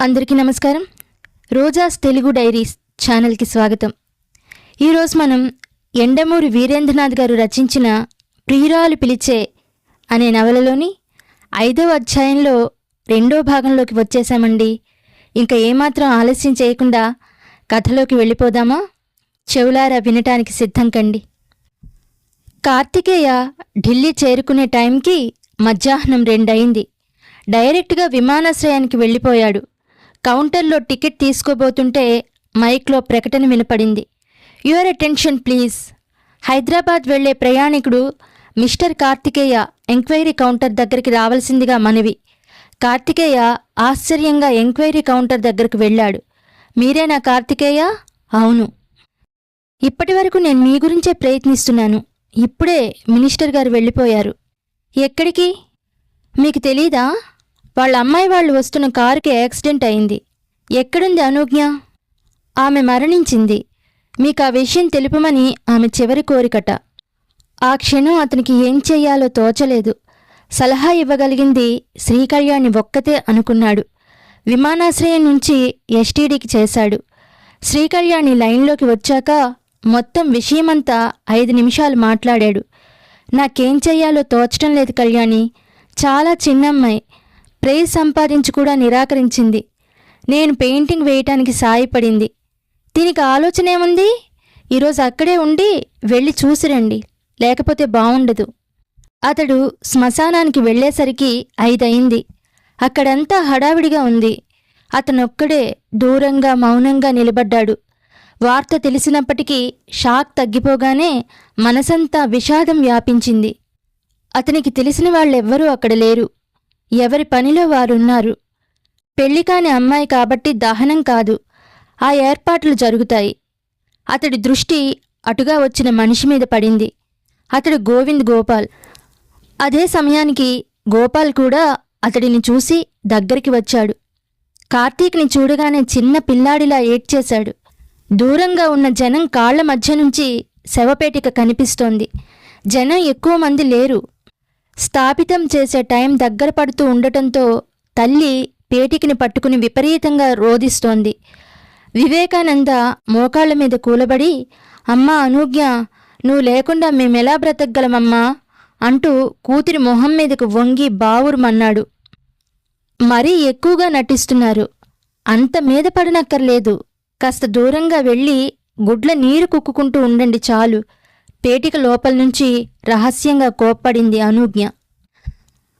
అందరికీ నమస్కారం. రోజాస్ తెలుగు డైరీస్ ఛానల్కి స్వాగతం. ఈరోజు మనం ఎండమూరి వీరేంద్రనాథ్ గారు రచించిన ప్రియురాలు పిలిచే అనే నవలలోని ఐదవ అధ్యాయంలో రెండో భాగంలోకి వచ్చేసామండి ఇంకా ఏమాత్రం ఆలస్యం చేయకుండా కథలోకి వెళ్ళిపోదామా? చెవులారా వినటానికి సిద్ధం కండి. కార్తికేయ ఢిల్లీ చేరుకునే టైంకి మధ్యాహ్నం రెండయింది. డైరెక్ట్గా విమానాశ్రయానికి వెళ్ళిపోయాడు. కౌంటర్లో టికెట్ తీసుకోబోతుంటే మైక్లో ప్రకటన వినపడింది. Your attention please. హైదరాబాద్ వెళ్ళే ప్రయాణికుడు మిస్టర్ కార్తికేయ ఎంక్వైరీ కౌంటర్ దగ్గరికి రావాల్సిందిగా మనవి. కార్తికేయ ఆశ్చర్యంగా ఎంక్వైరీ కౌంటర్ దగ్గరకు వెళ్ళాడు. మీరేనా కార్తికేయ? అవును. ఇప్పటి వరకు నేను మీ గురించే ప్రయత్నిస్తున్నాను. ఇప్పుడే మినిస్టర్ గారు వెళ్ళిపోయారు. ఎక్కడికి? మీకు తెలీదా? వాళ్ళ అమ్మాయి వాళ్ళు వస్తున్న కారుకి యాక్సిడెంట్ అయింది. ఎక్కడుంది అనుజ్ఞ? ఆమె మరణించింది. మీకు ఆ విషయం తెలుపమని ఆమె చివరి కోరికట. ఆ క్షణం అతనికి ఏం చెయ్యాలో తోచలేదు. సలహా ఇవ్వగలిగింది శ్రీకళ్యాణి ఒక్కతే అనుకున్నాడు. విమానాశ్రయం నుంచి ఎస్టీడీకి చేశాడు. శ్రీకళ్యాణి లైన్లోకి వచ్చాక మొత్తం విషయమంతా ఐదు నిమిషాలు మాట్లాడాడు. నాకేం చెయ్యాలో తోచటం లేదు కళ్యాణి. చాలా చిన్నమ్మాయి. ప్రైజ్ సంపాదించి కూడా నిరాకరించింది. నేను పెయింటింగ్ వేయటానికి సాయపడింది. దీనికి ఆలోచన ఏముంది? ఈరోజు అక్కడే ఉండి వెళ్ళి చూసిరండి లేకపోతే బావుండదు. అతడు శ్మశానానికి వెళ్ళేసరికి ఐదయింది. అక్కడంతా హడావిడిగా ఉంది. అతనొక్కడే దూరంగా మౌనంగా నిలబడ్డాడు. వార్త తెలిసినప్పటికీ షాక్ తగ్గిపోగానే మనసంతా విషాదం వ్యాపించింది. అతనికి తెలిసిన వాళ్ళెవ్వరూ అక్కడ లేరు. ఎవరి పనిలో వారున్నారు. పెళ్ళి కాని అమ్మాయి కాబట్టి దహనం కాదు. ఆ ఏర్పాట్లు జరుగుతాయి. అతడి దృష్టి అటుగా వచ్చిన మనిషి మీద పడింది. అతడు గోవింద్ గోపాల్. అదే సమయానికి గోపాల్ కూడా అతడిని చూసి దగ్గరికి వచ్చాడు. కార్తీక్ని చూడగానే చిన్న పిల్లాడిలా ఏడ్చేశాడు. దూరంగా ఉన్న జనం కాళ్ళ మధ్య నుంచి శవపేటిక కనిపిస్తోంది. జనం ఎక్కువ మంది లేరు. స్థాపితం చేసే టైం దగ్గర పడుతూ ఉండటంతో తల్లి పేటికిని పట్టుకుని విపరీతంగా రోదిస్తోంది వివేకానంద మోకాళ్ళ మీద కూలబడి అమ్మా అనూజ్ఞ నువ్వు లేకుండా మేమెలా బ్రతకగలమమ్మా? అంటూ కూతురి మొహం మీదకు వంగి బావురుమన్నాడు మరీ ఎక్కువగా నటిస్తున్నారు. అంత మీద పడనక్కర్లేదు. కాస్త దూరంగా వెళ్ళి గుడ్ల నీరు కుక్కుకుంటూ ఉండండి చాలు. పేటిక లోపల నుంచి రహస్యంగా కోప్పడింది అనూజ్ఞ.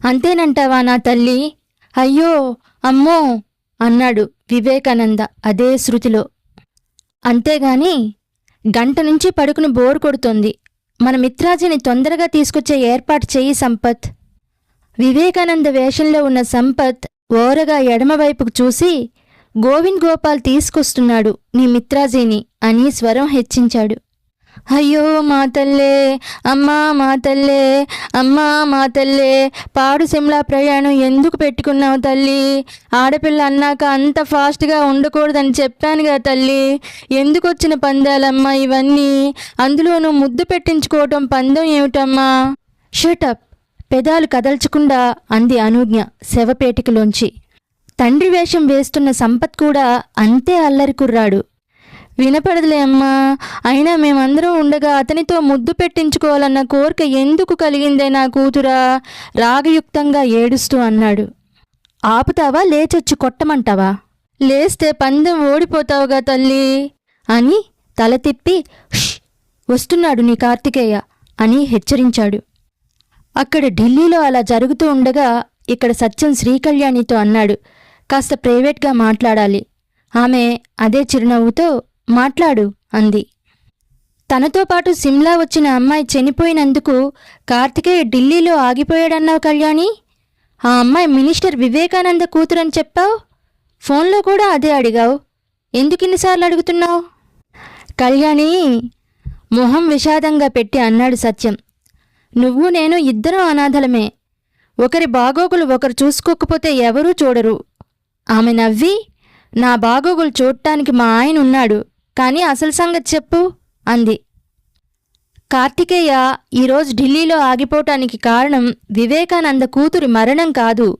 అంతేనంటావా నా తల్లి? అయ్యో అమ్మో! అన్నాడు వివేకానంద అదే శృతిలో. అంతేగాని గంట నుంచి పడుకుని బోరు కొడుతోంది. మన మిత్రాజీని తొందరగా తీసుకొచ్చే ఏర్పాటు చెయ్యి సంపత్. వివేకానంద వేషంలో ఉన్న సంపత్ ఓరగా ఎడమవైపుకు చూసి గోవింద్ గోపాల్ తీసుకొస్తున్నాడు నీ మిత్రాజీని అని స్వరం హెచ్చించాడు. అయ్యో మా తల్లే అమ్మా మా తల్లే అమ్మా మా తల్లే పాడు సిమ్లా ప్రయాణం ఎందుకు పెట్టుకున్నావు తల్లి? ఆడపిల్ల అన్నాక అంత ఫాస్ట్గా ఉండకూడదని చెప్పానుగా తల్లి. ఎందుకు వచ్చిన పందాలమ్మా ఇవన్నీ? అందులోనూ ముద్దు పెట్టించుకోవటం పందం ఏమిటమ్మా? షటప్ పెదాలు కదల్చకుండా అంది అనుజ్ఞ శవపేటికలోంచి. తండ్రి వేషం వేస్తున్న సంపత్ కూడా అంతే అల్లరి కుర్రాడు. వినపడదులే అమ్మా. అయినా మేమందరం ఉండగా అతనితో ముద్దు పెట్టించుకోవాలన్న కోరిక ఎందుకు కలిగిందే నా కూతురా? రాగయుక్తంగా ఏడుస్తూ అన్నాడు. ఆపుతావా? లేచొచ్చి కొట్టమంటావా? లేస్తే పందెం ఓడిపోతావుగా తల్లి. అని తల తిప్పి వస్తున్నాడు నీ కార్తికేయ అని హెచ్చరించాడు. అక్కడ ఢిల్లీలో అలా జరుగుతూ ఉండగా ఇక్కడ సత్యం శ్రీకళ్యాణితో అన్నాడు. కాస్త ప్రైవేట్గా మాట్లాడాలి. ఆమె అదే చిరునవ్వుతో మాట్లాడు అంది. తనతో పాటు సిమ్లా వచ్చిన అమ్మాయి చనిపోయినందుకు కార్తికేయ ఢిల్లీలో ఆగిపోయాడన్నావు కళ్యాణి. ఆ అమ్మాయి మినిస్టర్ వివేకానంద కూతురని చెప్పావు? ఫోన్లో కూడా అదే అడిగావు. ఎందుకు ఇన్నిసార్లు అడుగుతున్నావు? కళ్యాణి మొహం విషాదంగా పెట్టి అన్నాడు సత్యం. నువ్వు నేను ఇద్దరం అనాథలమే. ఒకరి బాగోగులు ఒకరు చూసుకోకపోతే ఎవరూ చూడరు. ఆమె నవ్వి నా బాగోగులు చూడటానికి మా ఆయన ఉన్నాడు. కానీ అసలు సంగతి చెప్పు అంది. కార్తికేయ ఈరోజు ఢిల్లీలో ఆగిపోవటానికి కారణం వివేకానంద కూతురి మరణం కాదు.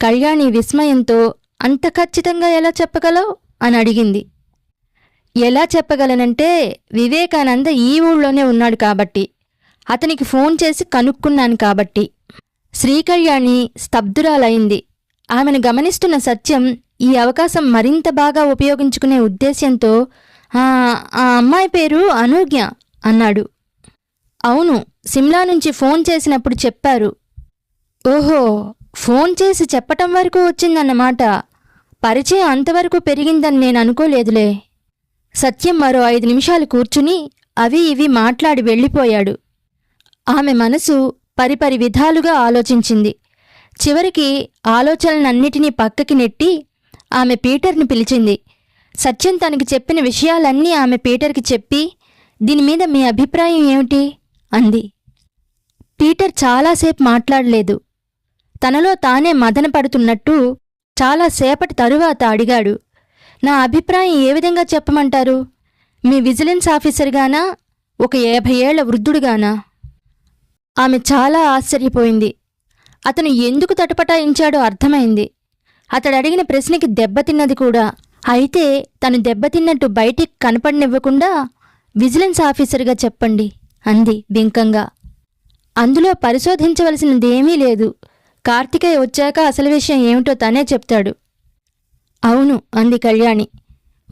కళ్యాణి విస్మయంతో అంత ఖచ్చితంగా ఎలా చెప్పగలవు? అని అడిగింది. ఎలా చెప్పగలనంటే వివేకానంద ఈ ఊళ్ళోనే ఉన్నాడు కాబట్టి. అతనికి ఫోన్ చేసి కనుక్కున్నాను కాబట్టి. శ్రీకళ్యాణి స్తబ్దురాలైంది. ఆమెను గమనిస్తున్న సత్యం ఈ అవకాశం మరింత బాగా ఉపయోగించుకునే ఉద్దేశ్యంతో "ఆ, అమ్మాయి పేరు అనూజ్ఞ అన్నాడు. అవును సిమ్లా నుంచి ఫోన్ చేసినప్పుడు చెప్పారు. ఓహో ఫోన్ చేసి చెప్పటం వరకు వచ్చిందన్నమాట. పరిచయం అంతవరకు పెరిగిందని నేను అనుకోలేదులే. సత్యం మరో ఐదు నిమిషాలు కూర్చుని అవి ఇవి మాట్లాడి వెళ్ళిపోయాడు. ఆమె మనసు పరిపరి విధాలుగా ఆలోచించింది. చివరికి ఆలోచనలన్నిటినీ పక్కకి నెట్టి ఆమె పీటర్ని పిలిచింది. సత్యం తనకి చెప్పిన విషయాలన్నీ ఆమె పీటర్కి చెప్పి దీని మీద మీ అభిప్రాయం ఏమిటి? అంది. పీటర్ చాలాసేపు మాట్లాడలేదు. తనలో తానే మదన పడుతున్నట్టు చాలాసేపటి తరువాత అడిగాడు నా అభిప్రాయం ఏ విధంగా చెప్పమంటారు? మీ విజిలెన్స్ ఆఫీసర్గానా? ఒక యాభై ఏళ్ళ వృద్ధుడుగానా? ఆమె చాలా ఆశ్చర్యపోయింది. అతను ఎందుకు తటపటాయించాడో అర్థమైంది. అతడు అడిగిన ప్రశ్నకి దెబ్బతిన్నది కూడా అయితే తను దెబ్బతిన్నట్టు బయటికి కనపడనివ్వకుండా విజిలెన్స్ ఆఫీసర్గా చెప్పండి అంది బింకంగా. అందులో పరిశోధించవలసినదేమీ లేదు. కార్తికేయ వచ్చాక అసలు విషయం ఏమిటో తనే చెప్తాడు. అవును అంది కళ్యాణి.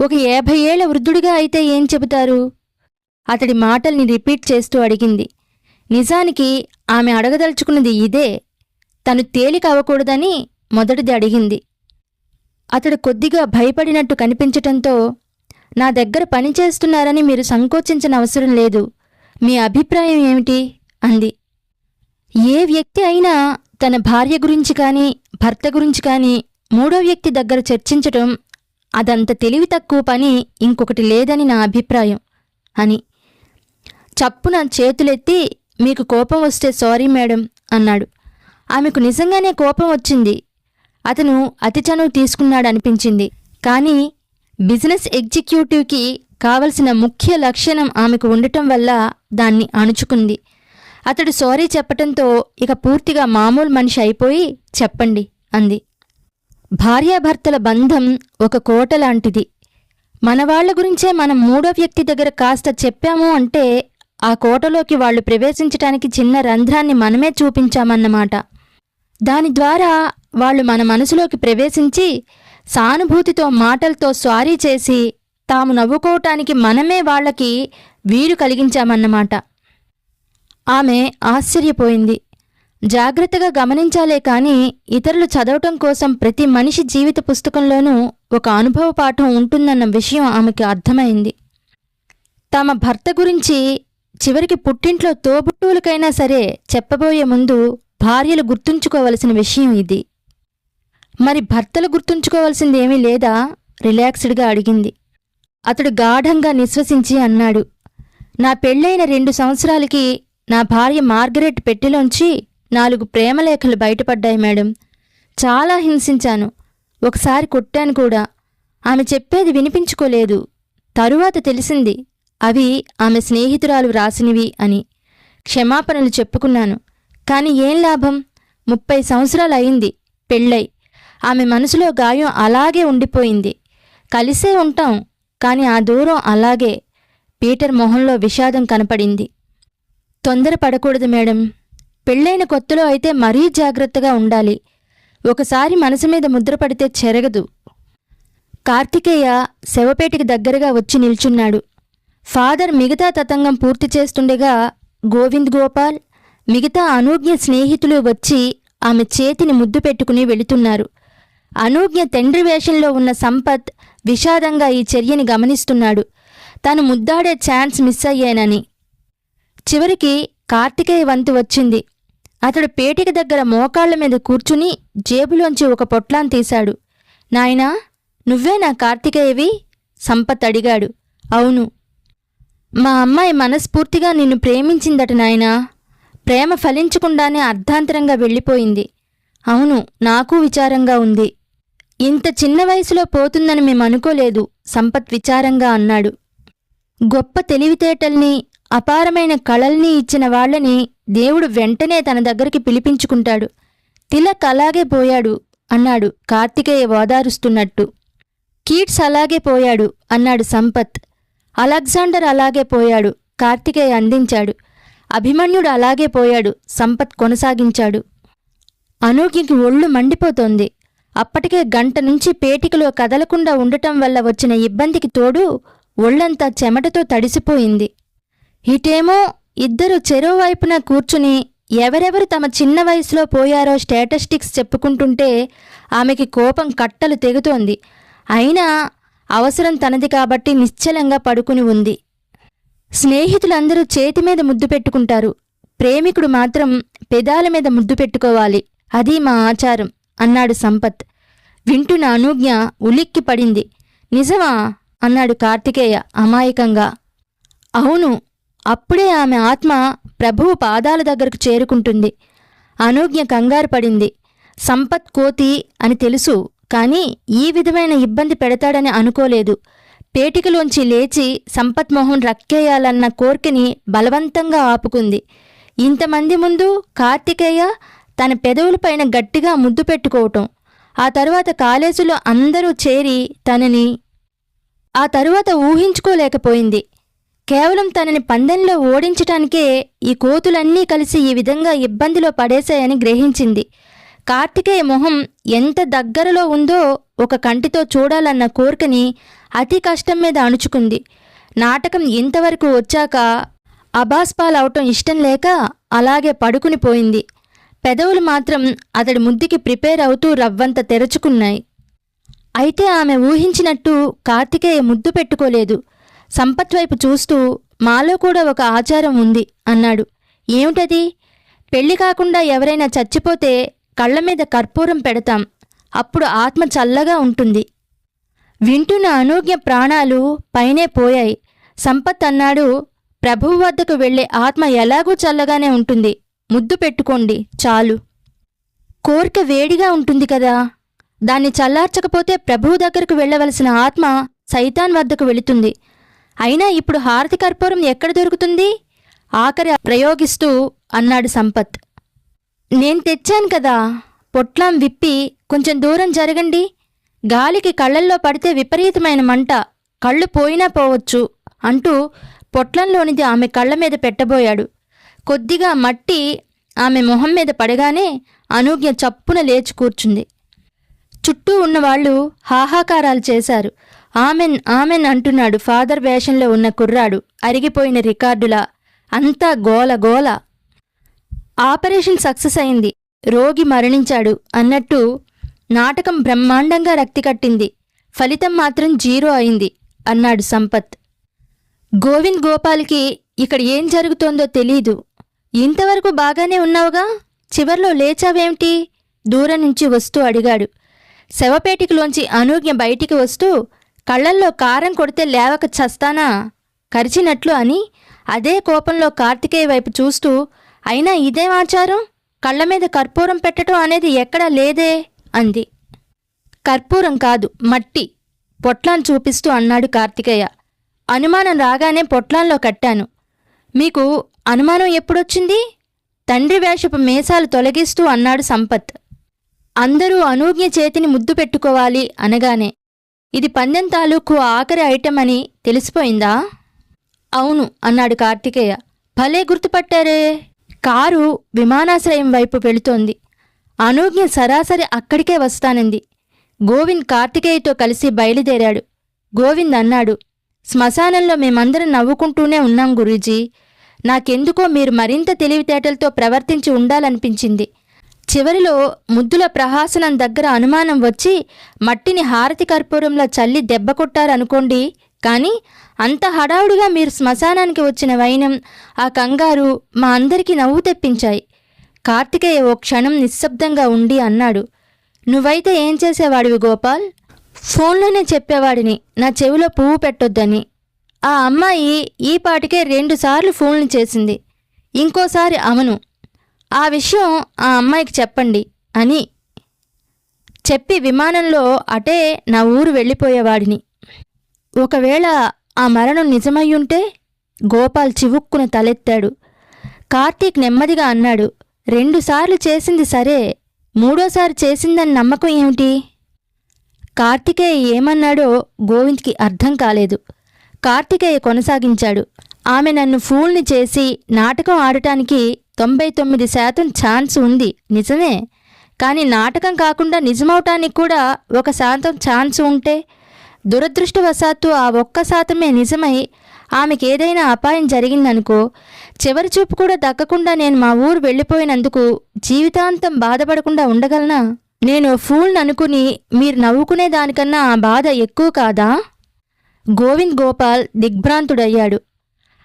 ఒక యాభై ఏళ్ళ వృద్ధుడిగా అయితే ఏం చెబుతారు? అతడి మాటల్ని రిపీట్ చేస్తూ అడిగింది. నిజానికి ఆమె అడగదలుచుకున్నది ఇదే. తను తేలిక అవ్వకూడదని మొదటిది అడిగింది. అతడు కొద్దిగా భయపడినట్టు కనిపించటంతో నా దగ్గర పని చేస్తున్నారని మీరు సంకోచించిన అవసరం లేదు. మీ అభిప్రాయం ఏమిటి? అంది. ఏ వ్యక్తి అయినా తన భార్య గురించి కానీ భర్త గురించి కానీ మూడో వ్యక్తి దగ్గర చర్చించటం అదంత తెలివి తక్కువ పని ఇంకొకటి లేదని నా అభిప్రాయం అని. చప్పున చేతులెత్తి మీకు కోపం వస్తే సారీ మేడం అన్నాడు. ఆమెకు నిజంగానే కోపం వచ్చింది. అతను అతి చనువు తీసుకున్నాడనిపించింది. కానీ బిజినెస్ ఎగ్జిక్యూటివ్కి కావలసిన ముఖ్య లక్షణం ఆమెకు ఉండటం వల్ల దాన్ని అణుచుకుంది. అతడు సారీ చెప్పటంతో ఇక పూర్తిగా మామూలు మనిషి అయిపోయి చెప్పండి అంది. భార్యాభర్తల బంధం ఒక కోట లాంటిది. మన వాళ్ళ గురించే మనం మూడో వ్యక్తి దగ్గర కాస్త చెప్పాము అంటే ఆ కోటలోకి వాళ్ళు ప్రవేశించటానికి చిన్న రంధ్రాన్ని మనమే చూపించామన్నమాట. దాని ద్వారా వాళ్ళు మన మనసులోకి ప్రవేశించి సానుభూతితో మాటలతో స్వారీ చేసి తాము నవ్వుకోవటానికి మనమే వాళ్ళకి వీలు కలిగించామన్నమాట. ఆమె ఆశ్చర్యపోయింది. జాగ్రత్తగా గమనించాలే కానీ ఇతరులు చదవటం కోసం ప్రతి మనిషి జీవిత పుస్తకంలోనూ ఒక అనుభవ పాఠం ఉంటుందన్న విషయం ఆమెకి అర్థమైంది. తమ భర్త గురించి చివరికి పుట్టింట్లో తోబుట్టువులకైనా సరే చెప్పబోయే ముందు భార్యలు గుర్తుంచుకోవలసిన విషయం ఇది. మరి భర్తలు గుర్తుంచుకోవాల్సింది ఏమీ లేదా? రిలాక్స్డ్గా అడిగింది. అతడు గాఢంగా నిశ్వసించి అన్నాడు. నా పెళ్ళైన రెండు సంవత్సరాలకి నా భార్య మార్గరెట్ పెట్టెలోంచి నాలుగు ప్రేమలేఖలు బయటపడ్డాయి మేడం. చాలా హింసించాను. ఒకసారి కొట్టాను కూడా. ఆమె చెప్పేది వినిపించుకోలేదు. తరువాత తెలిసింది. అవి ఆమె స్నేహితురాలు వ్రాసినవి అని. క్షమాపణలు చెప్పుకున్నాను. కాని ఏం లాభం? ముప్పై సంవత్సరాలు అయింది పెళ్ళై. ఆమె మనసులో గాయం అలాగే ఉండిపోయింది. కలిసే ఉంటాం కాని ఆ దూరం అలాగే. పీటర్ మొహంలో విషాదం కనపడింది. తొందరపడకూడదు మేడం. పెళ్ళైన కొత్తలో అయితే మరీ జాగ్రత్తగా ఉండాలి. ఒకసారి మనసు మీద ముద్రపడితే చెరగదు. కార్తికేయ శవపేటికి దగ్గరగా వచ్చి నిల్చున్నాడు. ఫాదర్ మిగతా తతంగం పూర్తి చేస్తుండగా గోవింద్ గోపాల్ మిగతా అనూజ్ఞ స్నేహితులు వచ్చి ఆమె చేతిని ముద్దు పెట్టుకుని వెళుతున్నారు. అనూజ్ఞ తండ్రి వేషంలో ఉన్న సంపత్ విషాదంగా ఈ చర్యని గమనిస్తున్నాడు. తాను ముద్దాడే ఛాన్స్ మిస్ అయ్యానని. చివరికి కార్తికేయ వంతు వచ్చింది. అతడు పేటిక దగ్గర మోకాళ్ళ మీద కూర్చుని జేబులోంచి ఒక పొట్లాన్ తీశాడు. నాయనా నువ్వే నా కార్తికేయవి? సంపత్ అడిగాడు. అవును. మా అమ్మాయి మనస్ఫూర్తిగా నిన్ను ప్రేమించిందట నాయనా. ప్రేమ ఫలించకుండానే అర్ధాంతరంగా వెళ్ళిపోయింది. అవును నాకు విచారంగా ఉంది. ఇంత చిన్న వయసులో పోతుందని మేము అనుకోలేదు సంపత్ విచారంగా అన్నాడు. గొప్ప తెలివితేటల్ని అపారమైన కళల్ని ఇచ్చిన వాళ్ళని దేవుడు వెంటనే తన దగ్గరికి పిలిపించుకుంటాడు. తిలక్ అలాగే పోయాడు అన్నాడు కార్తికేయ ఓదారుస్తున్నట్టు. కీట్స్ అలాగే పోయాడు అన్నాడు సంపత్. అలెగ్జాండర్ అలాగే పోయాడు కార్తికేయ అందించాడు. అభిమన్యుడు అలాగే పోయాడు. సంపత్ కొనసాగించాడు. అనూగ్యకి ఒళ్ళు మండిపోతోంది. అప్పటికే గంట నుంచి పేటికలో కదలకుండా ఉండటం వల్ల వచ్చిన ఇబ్బందికి తోడు ఒళ్ళంతా చెమటతో తడిసిపోయింది. ఇటేమో ఇద్దరు చెరువు వైపున కూర్చుని ఎవరెవరు తమ చిన్న వయసులో పోయారో స్టేటస్టిక్స్ చెప్పుకుంటుంటే ఆమెకి కోపం కట్టలు తెగుతోంది. అయినా అవసరం తనది కాబట్టి నిశ్చలంగా పడుకుని ఉంది. స్నేహితులందరూ చేతి మీద ముద్దు పెట్టుకుంటారు. ప్రేమికుడు మాత్రం పెదాల మీద ముద్దు పెట్టుకోవాలి. అది మా ఆచారం అన్నాడు సంపత్. వింటున్న అనూజ్ఞ ఉలిక్కి పడింది. నిజమా? అన్నాడు కార్తికేయ అమాయకంగా. అవును అప్పుడే ఆమె ఆత్మ ప్రభువు పాదాల దగ్గరకు చేరుకుంటుంది. అనూజ్ఞ కంగారు పడింది. సంపత్ కోతి అని తెలుసు కానీ ఈ విధమైన ఇబ్బంది పెడతాడని అనుకోలేదు. పేటికలోంచి లేచి సంపత్మోహన్ రక్కేయాలన్న కోర్కెని బలవంతంగా ఆపుకుంది. ఇంతమంది ముందు కార్తికేయ తన పెదవులపైన గట్టిగా ముద్దు పెట్టుకోవటం. ఆ తరువాత కాలేజీలో అందరూ చేరి తనని ఆ తరువాత ఊహించుకోలేకపోయింది. కేవలం తనని పందెంలో ఓడించటానికే ఈ కోతులన్నీ కలిసి ఈ విధంగా ఇబ్బందిలో పడేశాయని గ్రహించింది. కార్తికేయ మొహం ఎంత దగ్గరలో ఉందో ఒక కంటితో చూడాలన్న కోరికని అతి కష్టం మీద అణుచుకుంది. నాటకం ఇంతవరకు వచ్చాక అబాస్పాలవటం ఇష్టం లేక అలాగే పడుకుని పోయింది. పెదవులు మాత్రం అతడి ముద్దుకి ప్రిపేర్ అవుతూ రవ్వంత తెరుచుకున్నాయి. అయితే ఆమె ఊహించినట్టు కార్తికేయ ముద్దు పెట్టుకోలేదు. సంపత్ వైపు చూస్తూ మాలో కూడా ఒక ఆచారం ఉంది అన్నాడు. ఏమిటది? పెళ్ళి కాకుండా ఎవరైనా చచ్చిపోతే కళ్ళ మీద కర్పూరం పెడతాం. అప్పుడు ఆత్మ చల్లగా ఉంటుంది. వింటున్న అనూజ్ఞ ప్రాణాలు పైనే పోయాయి. సంపత్ అన్నాడు ప్రభువు వద్దకు వెళ్ళే ఆత్మ ఎలాగూ చల్లగానే ఉంటుంది. ముద్దు పెట్టుకోండి చాలు. కోరిక వేడిగా ఉంటుంది కదా. దాన్ని చల్లార్చకపోతే ప్రభువు దగ్గరకు వెళ్ళవలసిన ఆత్మ సైతాన్ వద్దకు వెళుతుంది. అయినా ఇప్పుడు హారతి కర్పూరం ఎక్కడ దొరుకుతుంది? ఆఖరి ప్రయోగిస్తూ అన్నాడు సంపత్. నేను తెచ్చాను కదా. పొట్లాం విప్పి కొంచెం దూరం జరగండి. గాలికి కళ్ళల్లో పడితే విపరీతమైన మంట. కళ్ళు పోయినా పోవచ్చు అంటూ పొట్లంలోనిది ఆమె కళ్ళ మీద పెట్టబోయాడు. కొద్దిగా మట్టి ఆమె మొహం మీద పడగానే అనూజ్ఞ చప్పున లేచి కూర్చుంది. చుట్టూ ఉన్నవాళ్ళు హాహాకారాలు చేశారు. ఆమెన్ ఆమెన్ అంటున్నాడు ఫాదర్ వేషంలో ఉన్న కుర్రాడు. అరిగిపోయిన రికార్డులా. అంతా గోల గోల. ఆపరేషన్ సక్సెస్ అయింది. రోగి మరణించాడు అన్నట్టు నాటకం బ్రహ్మాండంగా రక్తి కట్టింది. ఫలితం మాత్రం జీరో అయింది అన్నాడు సంపత్. గోవింద్ గోపాల్కి ఇక్కడ ఏం జరుగుతోందో తెలీదు. ఇంతవరకు బాగానే ఉన్నావుగా? చివర్లో లేచావేమిటి? దూరం నుంచి వస్తూ అడిగాడు. శవపేటికలోంచి అనూజ్ఞ బయటికి వస్తూ కళ్ళల్లో కారం కొడితే లేవక చస్తానా? కరిచినట్లు అని అదే కోపంలో కార్తికేయ వైపు చూస్తూ అయినా ఇదేం ఆచారం? కళ్ళ మీద కర్పూరం పెట్టడం అనేది ఎక్కడా లేదే అంది. కర్పూరం కాదు మట్టి. పొట్లాన్ చూపిస్తూ అన్నాడు కార్తికేయ. అనుమానం రాగానే పొట్లాన్లో కట్టాను. మీకు అనుమానం ఎప్పుడొచ్చింది? తండ్రి వేషపు మేసాలు తొలగిస్తూ అన్నాడు సంపత్. అందరూ అనూజ్ఞ చేతిని ముద్దు పెట్టుకోవాలి అనగానే. ఇది పందెం తాలూకు ఆఖరి ఐటెం అని తెలిసిపోయిందా? అవును అన్నాడు కార్తికేయ. భలే గుర్తుపట్టారే. కారు విమానాశ్రయం వైపు వెళుతోంది. అనూజ్ఞ సరాసరి అక్కడికే వస్తానంది. గోవింద్ కార్తికేయతో కలిసి బయలుదేరాడు. గోవింద్ అన్నాడు శ్మశానంలో మేమందరం నవ్వుకుంటూనే ఉన్నాం గురూజీ. నాకెందుకో మీరు మరింత తెలివితేటలతో ప్రవర్తించి ఉండాలనిపించింది. చివరిలో ముద్దుల ప్రహాసనం దగ్గర అనుమానం వచ్చి మట్టిని హారతి కర్పూరంలో చల్లి దెబ్బ కొట్టారనుకోండి. కానీ అంత హడావుడిగా మీరు శ్మశానానికి వచ్చిన వైనం ఆ కంగారు మా అందరికీ నవ్వు తెప్పించాయి. కార్తికేయ ఓ క్షణం నిశ్శబ్దంగా ఉండి అన్నాడు నువ్వైతే ఏం చేసేవాడివి గోపాల్? ఫోన్లోనే చెప్పేవాడిని నా చెవిలో పువ్వు పెట్టొద్దని. ఆ అమ్మాయి ఈ పాటికే రెండుసార్లు ఫోన్లు చేసింది ఇంకోసారి అవును. ఆ విషయం ఆ అమ్మాయికి చెప్పండి అని చెప్పి విమానంలో అటే నా ఊరు వెళ్ళిపోయేవాడిని. ఒకవేళ ఆ మరణం నిజమయ్యుంటే గోపాల్ చివుక్కున తలెత్తాడు. కార్తీక్ నెమ్మదిగా అన్నాడు రెండుసార్లు చేసింది సరే మూడోసారి చేసిందని నమ్మకం ఏమిటి? కార్తికేయ ఏమన్నాడో గోవింద్కి అర్థం కాలేదు. కార్తికేయ కొనసాగించాడు ఆమె నన్ను ఫూల్ని చేసి నాటకం ఆడటానికి తొంభై తొమ్మిది శాతం ఛాన్స్ ఉంది. నిజమే. కానీ నాటకం కాకుండా నిజమవటానికి కూడా ఒక శాతం ఛాన్స్ ఉంటే దురదృష్టవశాత్తు ఆ ఒక్క శాతమే నిజమై ఆమెకి ఏదైనా అపాయం జరిగిందనుకో చివరి చూపు కూడా దక్కకుండా నేను మా ఊరు వెళ్ళిపోయినందుకు జీవితాంతం బాధపడకుండా ఉండగలనా? నేను ఫూల్ని అనుకుని మీరు నవ్వుకునే దానికన్నా ఆ బాధ ఎక్కువ కాదా? గోవింద్ గోపాల్ దిగ్భ్రాంతుడయ్యాడు.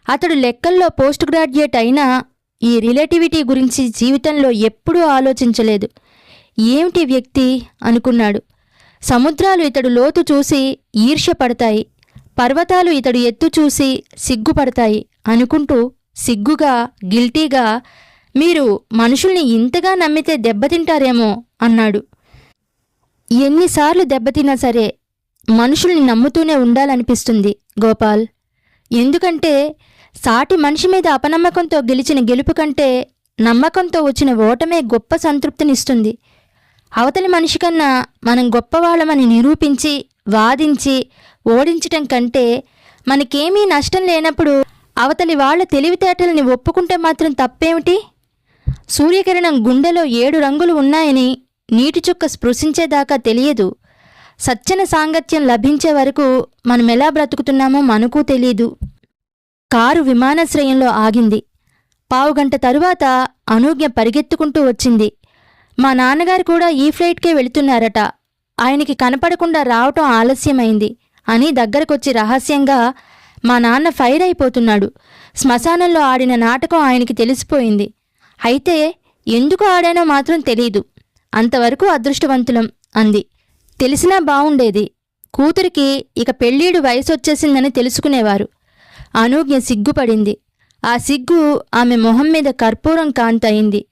అతడు లెక్కల్లో పోస్ట్ గ్రాడ్యుయేట్ అయినా ఈ రిలేటివిటీ గురించి జీవితంలో ఎప్పుడూ ఆలోచించలేదు. ఏమిటి వ్యక్తి? అనుకున్నాడు. సముద్రాలు ఇతడు లోతు చూసి ఈర్ష్యపడతాయి. పర్వతాలు ఇతడు ఎత్తు చూసి సిగ్గుపడతాయి అనుకుంటూ సిగ్గుగా గిల్టీగా మీరు మనుషుల్ని ఇంతగా నమ్మితే దెబ్బతింటారేమో అన్నాడు. ఎన్నిసార్లు దెబ్బతిన్నా సరే మనుషుల్ని నమ్ముతూనే ఉండాలనిపిస్తుంది గోపాల్. ఎందుకంటే సాటి మనిషి మీద అపనమ్మకంతో గెలిచిన గెలుపు కంటే నమ్మకంతో వచ్చిన ఓటమే గొప్ప సంతృప్తినిస్తుంది. అవతలి మనిషి కన్నా మనం గొప్పవాళ్ళమని నిరూపించి వాదించి ఓడించటం కంటే మనకేమీ నష్టం లేనప్పుడు అవతలి వాళ్ళ తెలివితేటలని ఒప్పుకుంటే మాత్రం తప్పేమిటి? సూర్యకిరణం గుండెలో ఏడు రంగులు ఉన్నాయని నీటి చుక్క స్పృశించేదాకా తెలియదు. సచ్చన సాంగత్యం లభించే వరకు మనం ఎలా బ్రతుకుతున్నామో మనకు తెలియదు కారు విమానాశ్రయంలో ఆగింది. పావుగంట తరువాత అనూజ్ఞ పరిగెత్తుకుంటూ వచ్చింది. మా నాన్నగారు కూడా ఈ ఫ్లైట్కే వెళుతున్నారట. ఆయనకి కనపడకుండా రావటం ఆలస్యమైంది అని దగ్గరకొచ్చి రహస్యంగా మా నాన్న ఫైర్ అయిపోతున్నాడు. శ్మశానంలో ఆడిన నాటకం ఆయనకి తెలిసిపోయింది. అయితే ఎందుకు ఆడానో మాత్రం తెలీదు. అంతవరకు అదృష్టవంతులం అంది. తెలిసినా బావుండేది. కూతురికి ఇక పెళ్ళీడు వయసు వచ్చేసిందని తెలుసుకునేవారు. అనూజ్ఞ సిగ్గుపడింది. ఆ సిగ్గు ఆమె మొహం మీద కర్పూరం కాంతయింది.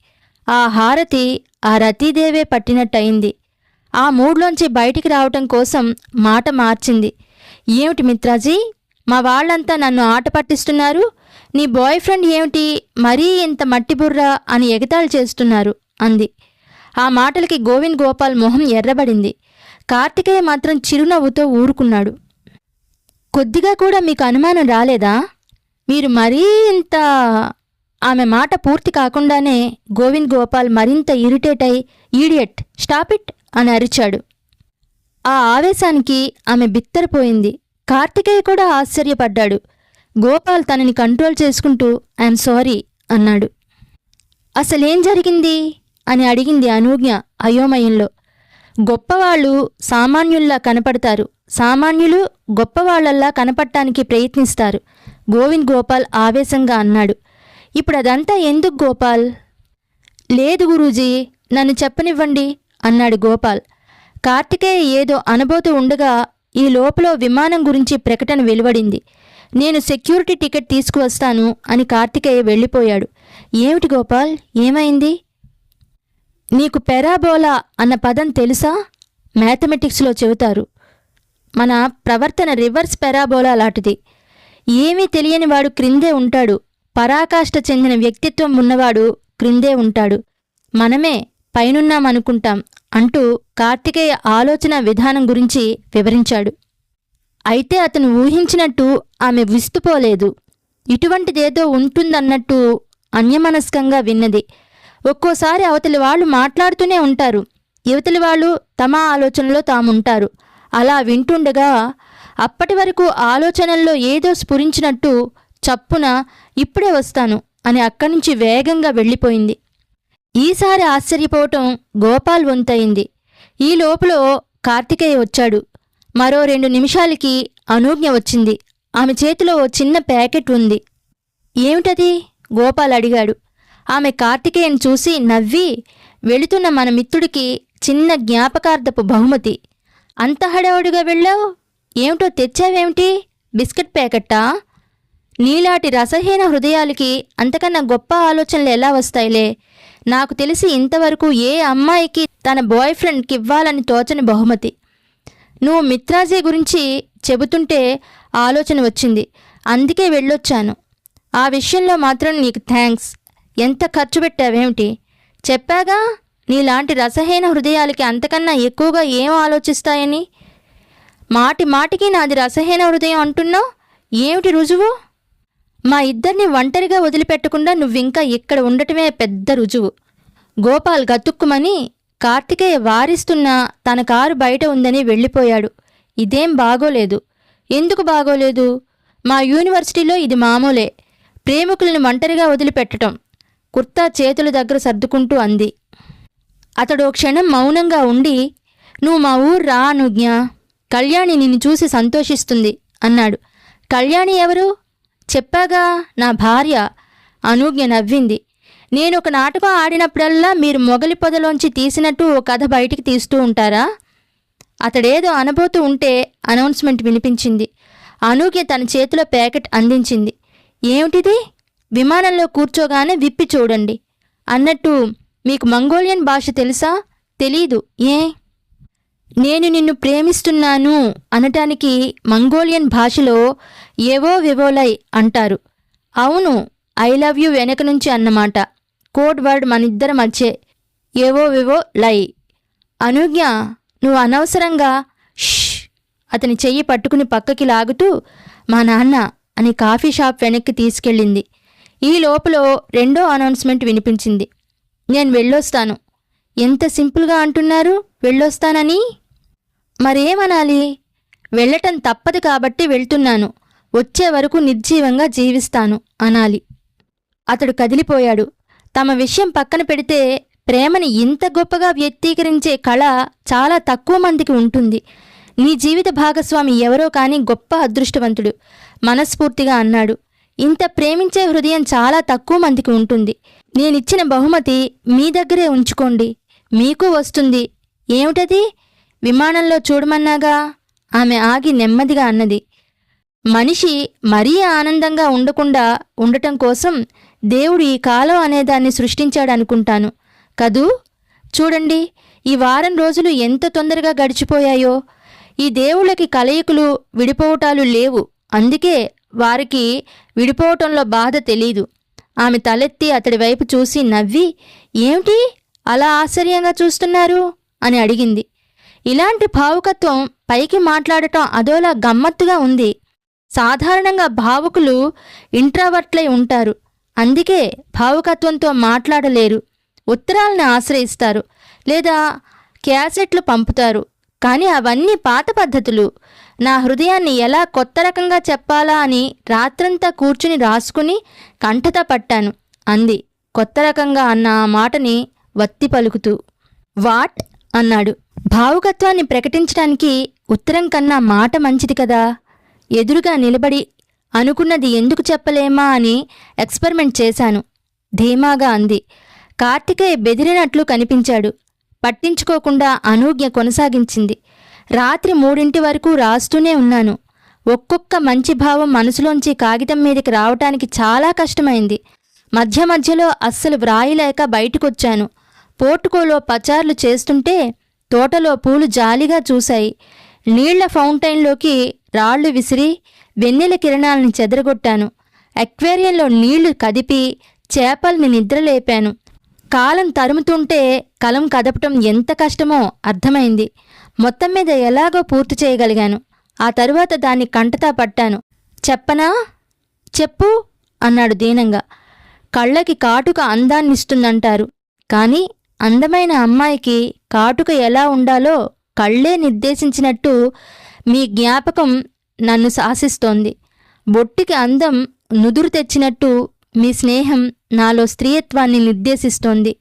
ఆ హారతి ఆ రతీదేవే పట్టినట్టయింది. ఆ మూడ్లోంచి బయటికి రావటం కోసం మాట మార్చింది. ఏమిటి మిత్రాజీ? మా వాళ్ళంతా నన్ను ఆట పట్టిస్తున్నారు. నీ బాయ్ ఫ్రెండ్ ఏమిటి? మరీ ఇంత మట్టిబుర్ర అని ఎగతాళి చేస్తున్నారు అంది. ఆ మాటలకి గోవింద్ గోపాల్ మొహం ఎర్రబడింది. కార్తికేయ మాత్రం చిరునవ్వుతో ఊరుకున్నాడు. కొద్దిగా కూడా మీకు అనుమానం రాలేదా? మీరు మరీ ఇంత ఆమె మాట పూర్తి కాకుండానే గోవింద్ గోపాల్ మరింత ఇరిటేట్ అయి ఈడియట్ స్టాప్ ఇట్ అని అరిచాడు. ఆ ఆవేశానికి ఆమె బిత్తరపోయింది. కార్తికేయ కూడా ఆశ్చర్యపడ్డాడు. గోపాల్ తనని కంట్రోల్ చేసుకుంటూ ఐఎమ్ సారీ అన్నాడు. అసలేం జరిగింది? అని అడిగింది అనూజ్ఞ అయోమయంలో. గొప్పవాళ్ళు సామాన్యుల్లా కనపడతారు. సామాన్యులు గొప్పవాళ్ళల్లా కనపడటానికి ప్రయత్నిస్తారు. గోవింద్ గోపాల్ ఆవేశంగా అన్నాడు. ఇప్పుడు అదంతా ఎందుకు గోపాల్? లేదు గురూజీ నన్ను చెప్పనివ్వండి అన్నాడు గోపాల్. కార్తికేయ ఏదో అనబోతూ ఉండగా ఈ లోపల విమానం గురించి ప్రకటన వెలువడింది. నేను సెక్యూరిటీ టికెట్ తీసుకువస్తాను అని కార్తికేయ వెళ్ళిపోయాడు. ఏమిటి గోపాల్? ఏమైంది? నీకు పెరాబోలా అన్న పదం తెలుసా? మ్యాథమెటిక్స్లో చెబుతారు. మన ప్రవర్తన రివర్స్ పెరాబోలా లాంటిది. ఏమీ తెలియని వాడు క్రిందే ఉంటాడు. పరాకాష్ట చెందిన వ్యక్తిత్వం ఉన్నవాడు క్రిందే ఉంటాడు. మనమే పైనున్నామనుకుంటాం అంటూ కార్తికేయ ఆలోచన విధానం గురించి వివరించాడు. అయితే అతను ఊహించినట్టు ఆమె విస్తుపోలేదు. ఇటువంటిదేదో ఉంటుందన్నట్టు అన్యమనస్కంగా విన్నది. ఒక్కోసారి అవతలి వాళ్ళు మాట్లాడుతూనే ఉంటారు. యువతలి వాళ్ళు తమ ఆలోచనలో తాముంటారు. అలా వింటుండగా అప్పటి వరకు ఆలోచనల్లో ఏదో స్ఫురించినట్టు చప్పున ఇప్పుడే వస్తాను అని అక్కడి నుంచి వేగంగా వెళ్ళిపోయింది. ఈసారి ఆశ్చర్యపోవటం గోపాల్ వంతయింది. ఈ లోపల కార్తికేయ వచ్చాడు. మరో రెండు నిమిషాలకి అనూజ్ఞ వచ్చింది. ఆమె చేతిలో ఓ చిన్న ప్యాకెట్ ఉంది. ఏమిటది? గోపాల్ అడిగాడు. ఆమె కార్తికేయను చూసి నవ్వి వెళుతున్న మన మిత్రుడికి చిన్న జ్ఞాపకార్థపు బహుమతి. అంత హడావుడిగా వెళ్ళావు? ఏమిటో తెచ్చావేమిటి? బిస్కెట్ ప్యాకెట్టా? నీలాంటి రసహీన హృదయాలకి అంతకన్నా గొప్ప ఆలోచనలు ఎలా వస్తాయిలే? నాకు తెలిసి ఇంతవరకు ఏ అమ్మాయికి తన బాయ్ ఫ్రెండ్కి ఇవ్వాలని తోచని బహుమతి. నువ్వు మిత్రాజీ గురించి చెబుతుంటే ఆలోచన వచ్చింది. అందుకే వెళ్ళొచ్చాను. ఆ విషయంలో మాత్రం నీకు థ్యాంక్స్ ఎంత ఖర్చు పెట్టావేమిటి? చెప్పాగా నీలాంటి రసహీన హృదయాలకి అంతకన్నా ఎక్కువగా ఏం ఆలోచిస్తాయని? మాటి మాటికి నాది రసహీన హృదయం అంటున్నావు? ఏమిటి రుజువు? మా ఇద్దరిని ఒంటరిగా వదిలిపెట్టకుండా నువ్వింకా ఇక్కడ ఉండటమే పెద్ద రుజువు. గోపాల్ గతుక్కుమని కార్తికేయ వారిస్తున్న తన కారు బయట ఉందని వెళ్ళిపోయాడు. ఇదేం బాగోలేదు. ఎందుకు బాగోలేదు? మా యూనివర్సిటీలో ఇది మామూలే. ప్రేమికులను ఒంటరిగా వదిలిపెట్టటం. కుర్తా చేతుల దగ్గర సర్దుకుంటూ అంది. అతడు క్షణం మౌనంగా ఉండి నువ్వు మా ఊరు రా అనుజ్ఞ. కళ్యాణి నిన్ను చూసి సంతోషిస్తుంది అన్నాడు. కళ్యాణి ఎవరు? చెప్పాగా నా భార్య అనూజ్ఞ నవ్వింది. నేను ఒక నాటకం ఆడినప్పుడల్లా మీరు మొగలి పొదలోంచి తీసినట్టు ఓ కథ బయటికి తీస్తూ ఉంటారా? అతడేదో అనబోతూ ఉంటే అనౌన్స్మెంట్ వినిపించింది. అనూజ్ఞ తన చేతిలో ప్యాకెట్ అందించింది. ఏమిటిది? విమానంలో కూర్చోగానే విప్పి చూడండి. అన్నట్టు మీకు మంగోలియన్ భాష తెలుసా? తెలీదు. ఏ? నేను నిన్ను ప్రేమిస్తున్నాను అనటానికి మంగోలియన్ భాషలో ఏవో వివోలై అంటారు. అవును ఐ లవ్ యూ వెనక నుంచి అన్నమాట. కోడ్ వర్డ్ మనిద్దరి మధ్యే ఏవో వివో లై అనుజ్ఞ నువ్వు అనవసరంగా ష్ అతని చెయ్యి పట్టుకుని పక్కకి లాగుతూ మా నాన్న అని కాఫీ షాప్ వెనక్కి తీసుకెళ్ళింది. ఈ లోపల రెండో అనౌన్స్మెంట్ వినిపించింది. నేను వెళ్ళొస్తాను. ఎంత సింపుల్గా అంటున్నారు వెళ్ళొస్తానని? మరేమనాలి వెళ్ళటం తప్పదు కాబట్టి వెళ్తున్నాను. వచ్చే వరకు నిర్జీవంగా జీవిస్తాను అనాలి. అతడు కదిలిపోయాడు. తమ విషయం పక్కన పెడితే ప్రేమని ఇంత గొప్పగా వ్యక్తీకరించే కళ చాలా తక్కువ మందికి ఉంటుంది. నీ జీవిత భాగస్వామి ఎవరో కానీ గొప్ప అదృష్టవంతుడు మనస్ఫూర్తిగా అన్నాడు. ఇంత ప్రేమించే హృదయం చాలా తక్కువ మందికి ఉంటుంది. నేనిచ్చిన బహుమతి మీ దగ్గరే ఉంచుకోండి. మీకు వస్తుంది. ఏమిటది? విమానంలో చూడమన్నాగా? ఆమె ఆగి నెమ్మదిగా అన్నది. మనిషి మరీ ఆనందంగా ఉండకుండా ఉండటం కోసం దేవుడు ఈ కాలం అనేదాన్ని సృష్టించాడనుకుంటాను కదూ? చూడండి ఈ వారం రోజులు ఎంత తొందరగా గడిచిపోయాయో. ఈ దేవుళ్ళకి కలయికలు విడిపోవటాలు లేవు. అందుకే వారికి విడిపోవటంలో బాధ తెలీదు. ఆమె తలెత్తి అతడి వైపు చూసి నవ్వి ఏమిటి? అలా ఆశ్చర్యంగా చూస్తున్నారు? అని అడిగింది. ఇలాంటి భావుకత్వం పైకి మాట్లాడటం అదోలా గమ్మత్తుగా ఉంది. సాధారణంగా భావుకులు ఇంట్రావర్ట్లై ఉంటారు. అందుకే భావుకత్వంతో మాట్లాడలేరు. ఉత్తరాలను ఆశ్రయిస్తారు లేదా క్యాసెట్లు పంపుతారు. కానీ అవన్నీ పాత పద్ధతులు. నా హృదయాన్ని ఎలా కొత్త రకంగా చెప్పాలా అని రాత్రంతా కూర్చుని రాసుకుని కంఠత పట్టాను అంది. కొత్త రకంగా అన్న ఆ మాటని వత్తి పలుకుతూ. వాట్? అన్నాడు. భావుకత్వాన్ని ప్రకటించడానికి ఉత్తరం కన్నా మాట మంచిది కదా. ఎదురుగా నిలబడి అనుకున్నది ఎందుకు చెప్పలేమా అని ఎక్స్పెరిమెంట్ చేశాను ధీమాగా అంది. కార్తికేయ బెదిరినట్లు కనిపించాడు. పట్టించుకోకుండా అనూజ్ఞ కొనసాగించింది. రాత్రి మూడింటి వరకు రాస్తూనే ఉన్నాను. ఒక్కొక్క మంచి భావం మనసులోంచి కాగితం మీదకి రావటానికి చాలా కష్టమైంది. మధ్య మధ్యలో అస్సలు వ్రాయలేక బయటకొచ్చాను. పోర్టుకోలో పచార్లు చేస్తుంటే తోటలో పూలు జాలిగా చూశాయి. నీళ్ళ ఫౌంటైన్లోకి రాళ్ళు విసిరి వెన్నెల కిరణాలను చెదరగొట్టాను. అక్వేరియంలో నీళ్ళు కదిపి చేపల్ని నిద్రలేపాను. కాలం తరుముతుంటే కలం కదపటం ఎంత కష్టమో అర్థమైంది. మొత్తం మీద ఎలాగో పూర్తి చేయగలిగాను. ఆ తరువాత దాన్ని కంటతా పట్టాను. చెప్పనా? చెప్పు అన్నాడు దీనంగా. కళ్ళకి కాటుక అందాన్నిస్తుందంటారు. కానీ అందమైన అమ్మాయికి కాటుక ఎలా ఉండాలో కళ్ళే నిర్దేశించినట్టు మీ జ్ఞాపకం నన్ను శాసిస్తోంది. బొట్టికి అందం నుదురు తెచ్చినట్టు మీ స్నేహం నాలో స్త్రీయత్వాన్ని నిర్దేశిస్తోంది.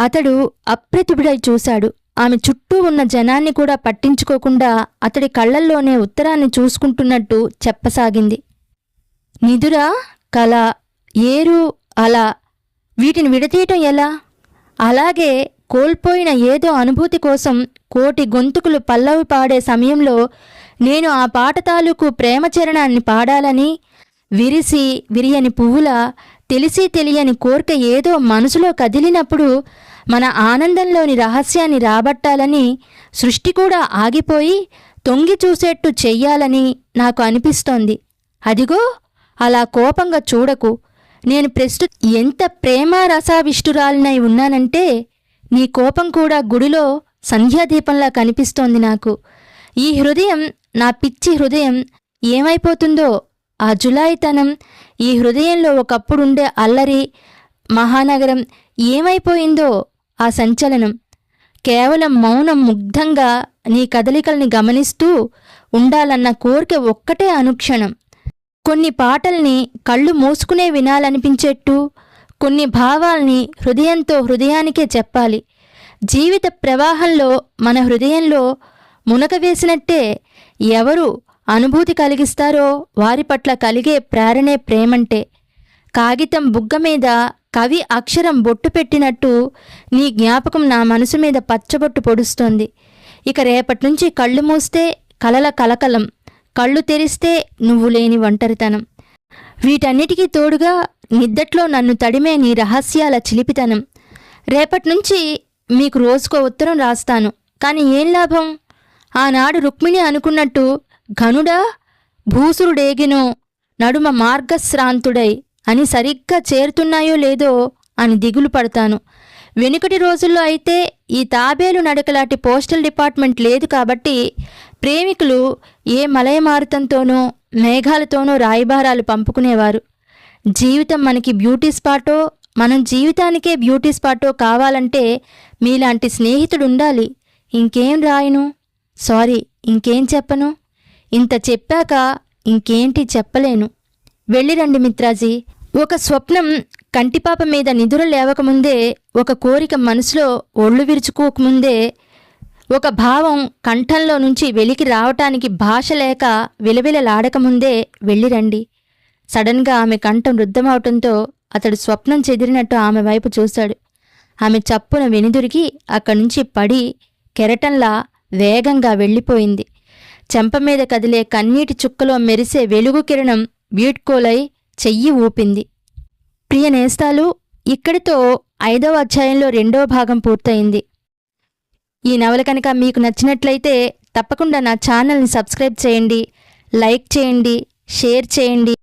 అతడు అప్రతిభుడై చూశాడు. ఆమె చుట్టూ ఉన్న జనాన్ని కూడా పట్టించుకోకుండా అతడి కళ్ళల్లోనే ఉత్తరాన్ని చూసుకుంటున్నట్టు చెప్పసాగింది. నిదుర కళ ఏరు అలా వీటిని విడతీయటం ఎలా? అలాగే కోల్పోయిన ఏదో అనుభూతి కోసం కోటి గొంతుకులు పల్లవి పాడే సమయంలో నేను ఆ పాట తాలూకు ప్రేమ చరణాన్ని పాడాలని విరిసి విరియని పువ్వుల తెలిసి తెలియని కోరిక ఏదో మనసులో కదిలినప్పుడు మన ఆనందంలోని రహస్యాన్ని రాబట్టాలని సృష్టి కూడా ఆగిపోయి తొంగి చూసేట్టు చెయ్యాలని నాకు అనిపిస్తోంది. అదిగో అలా కోపంగా చూడకు. నేను ప్రస్తుత ఎంత ప్రేమ రసావిష్టురాలినై ఉన్నానంటే నీ కోపం కూడా గుడిలో సంధ్యాదీపంలా కనిపిస్తోంది నాకు. ఈ హృదయం నా పిచ్చి హృదయం ఏమైపోతుందో ఆ జులాయితనం ఈ హృదయంలో ఒకప్పుడుండే అల్లరి మహానగరం ఏమైపోయిందో ఆ సంచలనం. కేవలం మౌనం ముగ్ధంగా నీ కదలికల్ని గమనిస్తూ ఉండాలన్న కోరిక ఒక్కటే అనుక్షణం. కొన్ని పాటల్ని కళ్ళు మూసుకునే వినాలనిపించేట్టు కొన్ని భావాల్ని హృదయంతో హృదయానికే చెప్పాలి. జీవిత ప్రవాహంలో మన హృదయంలో మునక వేసినట్టే ఎవరు అనుభూతి కలిగిస్తారో వారి పట్ల కలిగే ప్రేరణే ప్రేమంటే. కాగితం బుగ్గ మీద కవి అక్షరం బొట్టు పెట్టినట్టు నీ జ్ఞాపకం నా మనసు మీద పచ్చబొట్టు పొడుస్తోంది. ఇక రేపటి నుంచి కళ్ళు మూస్తే కలల కలకలం కళ్ళు తెరిస్తే నువ్వు లేని ఒంటరితనం. వీటన్నిటికీ తోడుగా నిద్దట్లో నన్ను తడిమే నీ రహస్యాల చిలిపితనం. రేపటి నుంచి మీకు రోజుకో ఉత్తరం రాస్తాను. కానీ ఏం లాభం? ఆనాడు రుక్మిణి అనుకున్నట్టు ఘనుడా భూసురుడేగినో నడుమ మార్గశ్రాంతుడై అని సరిగ్గా చేరుతున్నాయో లేదో అని దిగులు పడతాను. వెనుకటి రోజుల్లో అయితే ఈ తాబేలు నడకలాంటి పోస్టల్ డిపార్ట్మెంట్ లేదు కాబట్టి ప్రేమికులు ఏ మలయమారుతంతోనో మేఘాలతోనో రాయిభారాలు పంపుకునేవారు. జీవితం మనకి బ్యూటీ స్పాటో మనం జీవితానికే బ్యూటీ స్పాటో కావాలంటే మీలాంటి స్నేహితుడు ఉండాలి ఇంకేం రాయను? సారీ ఇంకేం చెప్పను? ఇంత చెప్పాక ఇంకేంటి చెప్పలేను. వెళ్ళిరండి మిత్రాజీ. ఒక స్వప్నం కంటిపాప మీద నిధుర లేవకముందే ఒక కోరిక మనసులో ఒళ్ళు విరుచుకోకముందే ఒక భావం కంఠంలో నుంచి వెలికి రావటానికి భాష లేక విలవిలలాడకముందే వెళ్ళిరండి సడన్గా ఆమె కంఠం రుద్ధమవటంతో అతడు స్వప్నం చెదిరినట్టు ఆమె వైపు చూశాడు. ఆమె చప్పున వెనుదురికి అక్కడి నుంచి పడి కెరటంలా వేగంగా వెళ్ళిపోయింది. చెంప మీద కదిలే కన్నీటి చుక్కలో మెరిసే వెలుగు కిరణం వీడ్కోలై చెయ్యి ఊపింది. ప్రియ నేస్తాలు ఇక్కడితో ఐదవ అధ్యాయంలో రెండవ భాగం పూర్తయింది. ఈ నవల కనుక మీకు నచ్చినట్లయితే తప్పకుండా నా ఛానల్ని సబ్స్క్రైబ్ చేయండి లైక్ చేయండి షేర్ చేయండి.